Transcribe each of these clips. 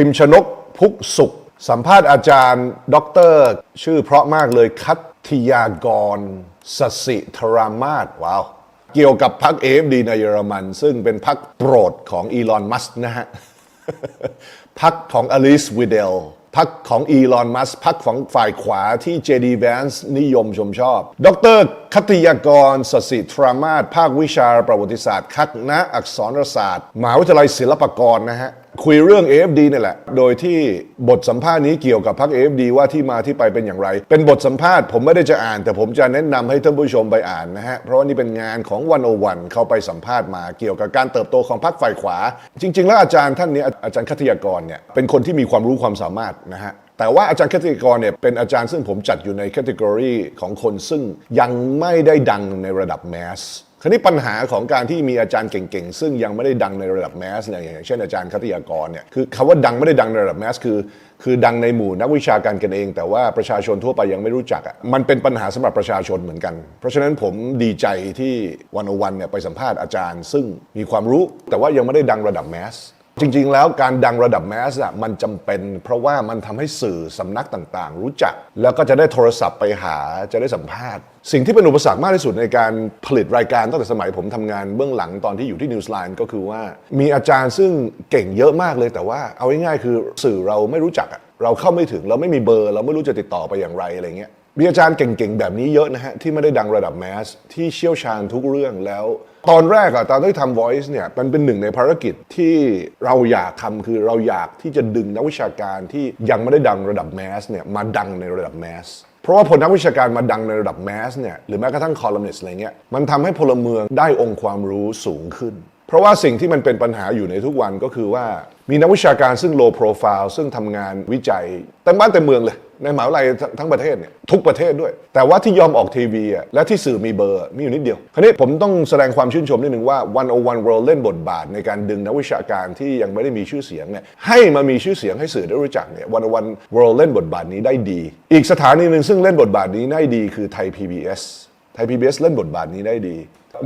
พิมพ์ชนกพุกสุข สัมภาษณ์อาจารย์ด็อกเตอร์ชื่อเพราะมากเลยคัตธิยากรสสิธรามาศว้าว เกี่ยวกับพรรคเอฟดีในเยอรมัน ซึ่งเป็นพรรคโปรดของอีลอนมัสนะฮะพักของอลิสวิเดลพักของอีลอนมัสพักของฝ่ายขวาที่ JD Vance นิยมชมชอบ ดรคัตยากรสสิทรามาศภาควิชาประวัติศาสตร์คณอักษรศาสตร์มหาวิทยาลัยศิลปากรนะฮะ คุยเรื่อง AFD นี่ยแหละ โดยที่บทสัมภาษณ์นี้เกี่ยวกับพรรค AFD ว่าที่มาที่ไปเป็นอย่างไร เป็นบทสัมภาษณ์ผมไม่ได้จะอ่าน แต่ผมจะแนะนำให้ท่านผู้ชมไปอ่านนะฮะ เพราะว่านี่เป็นงานของวันโอวันเขาไปสัมภาษณ์มาเกี่ยวกับการเติบโตของพรรคฝ่ายขวา จริง ๆ แล้วอาจารย์ท่านนี้อาจารย์คัตยากรเนี่ยเป็นคนที่มีความรู้ความสามารถนะฮะแต่ว่าอาจารย์คัตยกรเนี่ยเป็นอาจารย์ซึ่งผมจัดอยู่ในแคตตากรีของคนซึ่งยังไม่ได้ดังในระดับแมส คราวนี้ปัญหาของการที่มีอาจารย์เก่งๆ ซึ่งยังไม่ได้ดังในระดับแมสเนี่ยอย่างเช่นอาจารย์คัตยากรเนี่ยคือคำว่าดังไม่ได้ดังในระดับแมสคือ คือดังในหมู่นักวิชาการกันเอง แต่ว่าประชาชนทั่วไปยังไม่รู้จักอะมันเป็นปัญหาสำหรับประชาชนเหมือนกัน เพราะฉะนั้นผมดีใจที่วันอวันเนี่ยไปสัมภาษณ์อาจารย์ ซึ่งมีความรู้แต่ว่ายังไม่ได้ดังระดับแมส จริงๆ แล้วการดังระดับแมสอะมันจำเป็น เพราะว่ามันทำให้สื่อสำนักต่างๆ รู้จัก แล้วก็จะได้โทรศัพท์ไปหาจะได้สัมภาษณ์ สิ่งที่เป็นอุปสรรคมากที่สุดในการผลิตรายการตั้งแต่สมัยผมทำงานเบื้องหลังตอนที่อยู่ที่นิวส์ไลน์ก็คือว่า มีอาจารย์ซึ่งเก่งเยอะมากเลย แต่ว่าเอาง่ายๆคือสื่อเราไม่รู้จักอะเราเข้าไม่ถึงเราไม่มีเบอร์ เราไม่รู้จะติดต่อไปอย่างไรอะไรเงี้ย มีอาจารย์เก่งๆ แบบนี้เยอะนะฮะ ที่ไม่ได้ดังระดับแมส ที่เชี่ยวชาญทุกเรื่องแล้ว ตอนแรกอะตอนที่ทำ Voice เนี่ย มันเป็นหนึ่งในภารกิจที่เราอยากทำคือเราอยากที่จะดึงนักวิชาการที่ยังไม่ได้ดังระดับแมสเนี่ยมาดังในระดับแมสเพราะว่าพอนักวิชาการมาดังในระดับแมสเนี่ยหรือแม้กระทั่งคอลัมนิสอะไรเงี้ยมันทำให้พลเมืองได้องค์ความรู้สูงขึ้น เพราะว่าสิ่งที่มันเป็นปัญหาอยู่ในทุกวันก็คือว่ามีนักวิชาการซึ่ง low profile ซึ่งทำงานวิจัยเต็มบ้านเต็มเมืองเลย ในมหาวิทยาลัยทั้งประเทศเนี่ยทุกประเทศด้วย แต่ว่าที่ยอมออกทีวีอะและที่สื่อมีเบอร์มีอยู่นิดเดียว คราวนี้ผมต้องแสดงความชื่นชมนิดหนึ่งว่า 101 World เล่นบทบาทในการดึงนักวิชาการที่ยังไม่ได้มีชื่อเสียงเนี่ยให้มามีชื่อเสียงให้สื่อได้รู้จักเนี่ย 101 World เล่นบทบาทนี้ได้ดี อีกสถานีหนึ่งซึ่งเล่นบทบาทนี้ได้ดีคือไทย PBS ไทย PBS เล่นบทบาทนี้ได้ดี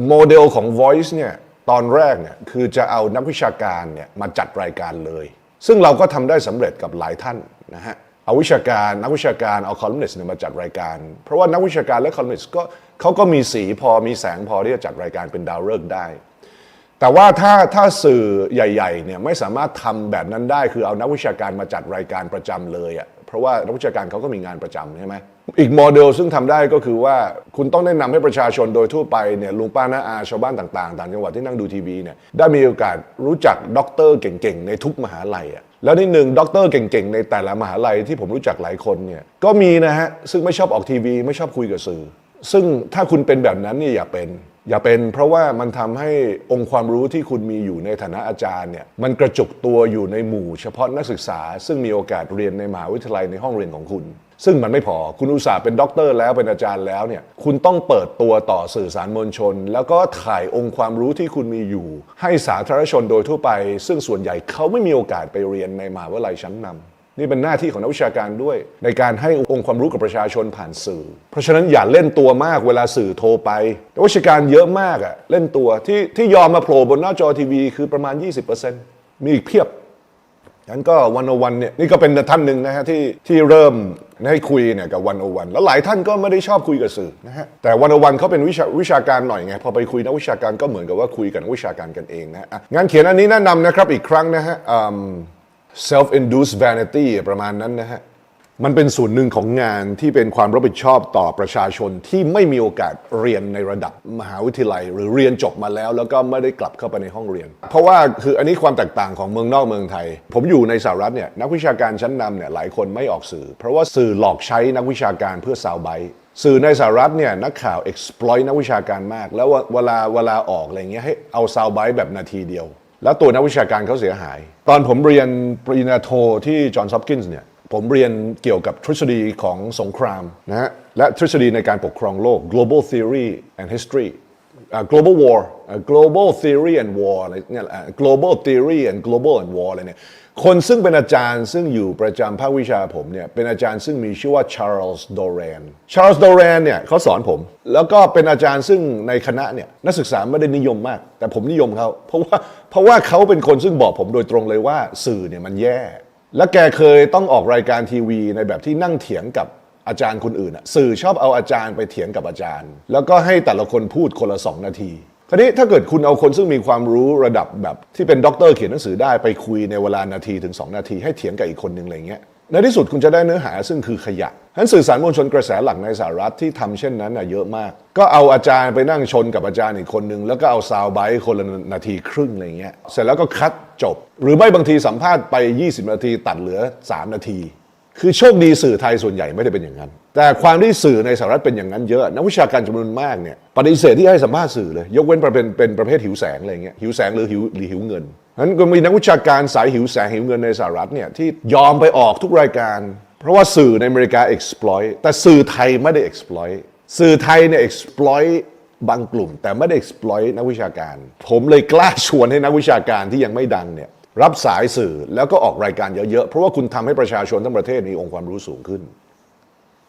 โมเดลของ Voice เนี่ยตอนแรกเนี่ยคือจะเอานักวิชาการเนี่ยมาจัดรายการเลย ซึ่งเราก็ทำได้สำเร็จกับหลายท่านนะฮะ เอาวิชาการนักวิชาการเอาคอลัมนิสต์เนี่ยมาจัดรายการ เพราะว่านักวิชาการและคอลัมนิสต์ก็เขาก็มีสีพอมีแสงพอที่จะจัดรายการเป็นดาวฤกษ์ได้ แต่ว่าถ้าถ้าสื่อใหญ่ๆเนี่ยไม่สามารถทำแบบนั้นได้ คือเอานักวิชาการมาจัดรายการประจำเลยอะ่ะเพราะว่านักวิชาการเขาก็มีงานประจำใช่ไหมอีกโมเดลซึ่งทำได้ก็คือว่าคุณต้องแนะนำให้ประชาชนโดยทั่วไปเนี่ยลุงป้าน้าอาชาวบ้านต่างๆต่างจังหวัดที่นั่งดูทีวีเนี่ยได้มีโอกาสรู้จักด็อกเตอร์เก่งๆ ในทุกมหาลัยอะ แล้วนี่หนึ่งด็อกเตอร์เก่งๆ ในแต่ละมหาลัยที่ผมรู้จักหลายคนเนี่ยก็มีนะฮะ ซึ่งไม่ชอบออกทีวี ไม่ชอบคุยกับสื่อ ซึ่งถ้าคุณเป็นแบบนั้นเนี่ยอย่าเป็น อย่าเป็น เพราะว่ามันทำให้องค์ความรู้ที่คุณมีอยู่ในฐานะอาจารย์เนี่ยมันกระจุกตัวอยู่ในหมู่ เฉพาะนักศึกษา ซึ่งมีโอกาสเรียนในมหาวิทยาลัยในห้องเรียนของคุณ ซึ่งมันไม่พอคุณอุตส่าห์เป็นด็อกเตอร์แล้วเป็นอาจารย์แล้วเนี่ยคุณต้องเปิดตัวต่อสื่อสารมวลชน แล้วก็ถ่ายองค์ความรู้ที่คุณมีอยู่ ให้สาธารณชนโดยทั่วไป ซึ่งส่วนใหญ่เขาไม่มีโอกาสไปเรียนในมหาวิทยาลัยชั้นนำนี่เป็นหน้าที่ของนักวิชาการด้วย ในการให้องค์ความรู้กับประชาชนผ่านสื่อ เพราะฉะนั้นอย่าเล่นตัวมากเวลาสื่อโทรไปนักวิชาการเยอะมากอะเล่นตัวที่ที่ยอมมาโผล่บนหน้าจอทีวีคือประมาณ 20%มีอีกเพียบ งั้นก็วันอวันเนี่ยนี่ก็เป็นท่านหนึ่งนะฮะที่ที่เริ่มให้คุยเนี่ยกับวันอวันแล้วหลายท่านก็ไม่ได้ชอบคุยกับสื่อนะฮะแต่วันอวันเขาเป็นวิชาวิชาการหน่อยไงพอไปคุยนักวิชาการก็เหมือนกับว่าคุยกับนักวิชาการกันเองนะฮะงานเขียนอันนี้แนะนำนะครับอีกครั้งนะฮะ self-induced vanity ประมาณนั้นนะฮะ มันเป็นส่วนหนึ่งของงานที่เป็นความรับผิดชอบต่อประชาชนที่ไม่มีโอกาสเรียนในระดับมหาวิทยาลัย หรือเรียนจบมาแล้ว แล้วก็ไม่ได้กลับเข้าไปในห้องเรียน เพราะว่าคืออันนี้ความแตกต่างของเมืองนอกเมืองไทย ผมอยู่ในสหรัฐเนี่ยนักวิชาการชั้นนำเนี่ยหลายคนไม่ออกสื่อ เพราะว่าสื่อหลอกใช้นักวิชาการเพื่อซาวไบสื่อในสหรัฐเนี่ยนักข่าว exploit นักวิชาการมาก แล้วเวลาเวลาออกอะไรเงี้ยให้เอาซาวไบแบบนาทีเดียว แล้วตัวนักวิชาการเขาเสียหาย ตอนผมเรียนปริญญาโทที่จอห์น s ฮอปกินส์เนี่ย ผมเรียนเกี่ยวกับทฤษฎีของสงครามนะฮะและทฤษฎีในการปกครองโลก global theory and history อ่า global war อ่า global theory and war อะไรเนี่ย global theory and global and war อะไรเนี่ยคนซึ่งเป็นอาจารย์ซึ่งอยู่ประจำภาควิชาผมเนี่ยเป็นอาจารย์ซึ่งมีชื่อว่า Charles Doran Charles Doran เนี่ยเขาสอนผม แล้วก็เป็นอาจารย์ซึ่งในคณะเนี่ยนักศึกษาไม่ได้นิยมมาก แต่ผมนิยมเขาเพราะว่าเพราะว่าเขาเป็นคนซึ่งบอกผมโดยตรงเลยว่าสื่อเนี่ยมันแย่ และแกเคยต้องออกรายการทีวีในแบบที่นั่งเถียงกับอาจารย์คนอื่นอะสื่อชอบเอาอาจารย์ไปเถียงกับอาจารย์ แล้วก็ให้แต่ละคนพูดคนละสองนาทีคราวนี้ถ้าเกิดคุณเอาคนซึ่งมีความรู้ระดับแบบที่เป็นด็อกเตอร์เขียนหนังสือได้ไปคุยในเวลานาทีถึง 2 นาทีให้เถียงกับอีกคนหนึ่งอะไรเงี้ยในที่สุดคุณจะได้เนื้อหาซึ่งคือขยะ ฉะนั้นสื่อสารมวลชนกระแสหลักในสหรัฐที่ทำเช่นนั้นนะเยอะมาก ก็เอาอาจารย์ไปนั่งชนกับอาจารย์อีกคนนึง แล้วก็เอาซาวไบต์คนละนาทีครึ่งอะไรเงี้ยเสร็จแล้วก็คัดจบ หรือไม่บางทีสัมภาษณ์ไป 20 นาทีตัดเหลือ 3 นาที คือโชคดีสื่อไทยส่วนใหญ่ไม่ได้เป็นอย่างนั้น แต่ความที่สื่อในสหรัฐเป็นอย่างนั้นเยอะนักวิชาการจำนวนมากเนี่ยปฏิเสธที่ให้สัมภาษณ์สื่อเลยยกเว้นประเป็นเป็นประเภทหิวแสงอะไรเงี้ยหิวแสงหรือหิวหรือหิวเงินนั้นก็มีนักวิชาการสายหิวแสงหิวเงินในสหรัฐเนี่ยที่ยอมไปออกทุกรายการ เพราะว่าสื่อในอเมริกา exploit แต่สื่อไทยไม่ได้ exploit สื่อไทยเนี่ย exploit บางกลุ่ม แต่ไม่ได้ exploit นักวิชาการ ผมเลยกล้าชวนให้นักวิชาการที่ยังไม่ดังเนี่ยรับสายสื่อแล้วก็ออกรายการเยอะๆ เพราะว่าคุณทำให้ประชาชนทั้งประเทศมีองค์ความรู้สูงขึ้น